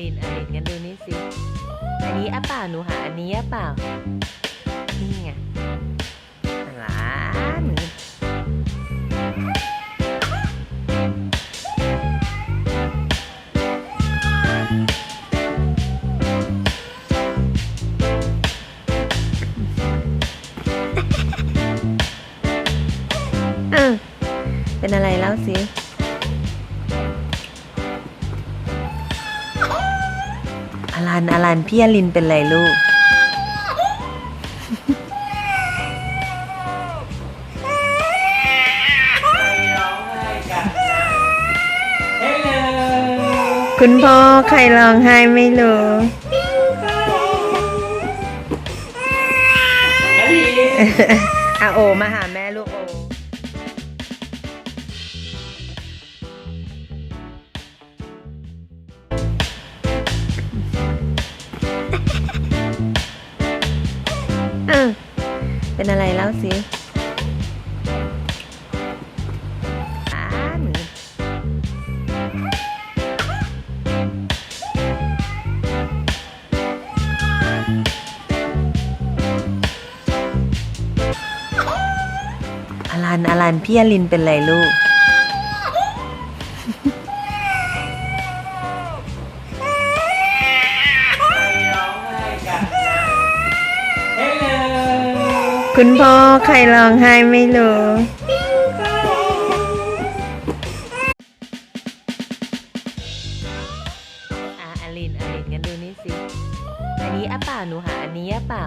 ลินอาลินกันดูนี่สิ อันนี้อะเปล่าหนูหาอันนี้อะเปล่า นี่ไงหลานเออเป็นอะไรแล้วสิ ลันอลันพี่อลินเป็นไรลูก คุณพ่อใครร้องไห้ไม่รู้ อาโอมาหาแม่ลูก เป็นอะไรแล้วสิอาลันอลันพี่อลินเป็นไรลูก คุณพ่อใครร้องไห้ไม่รู้อะอลินอลินงั้นดูนี่สิ อันนี้อะเปล่าหนูหาอันนี้อะเปล่า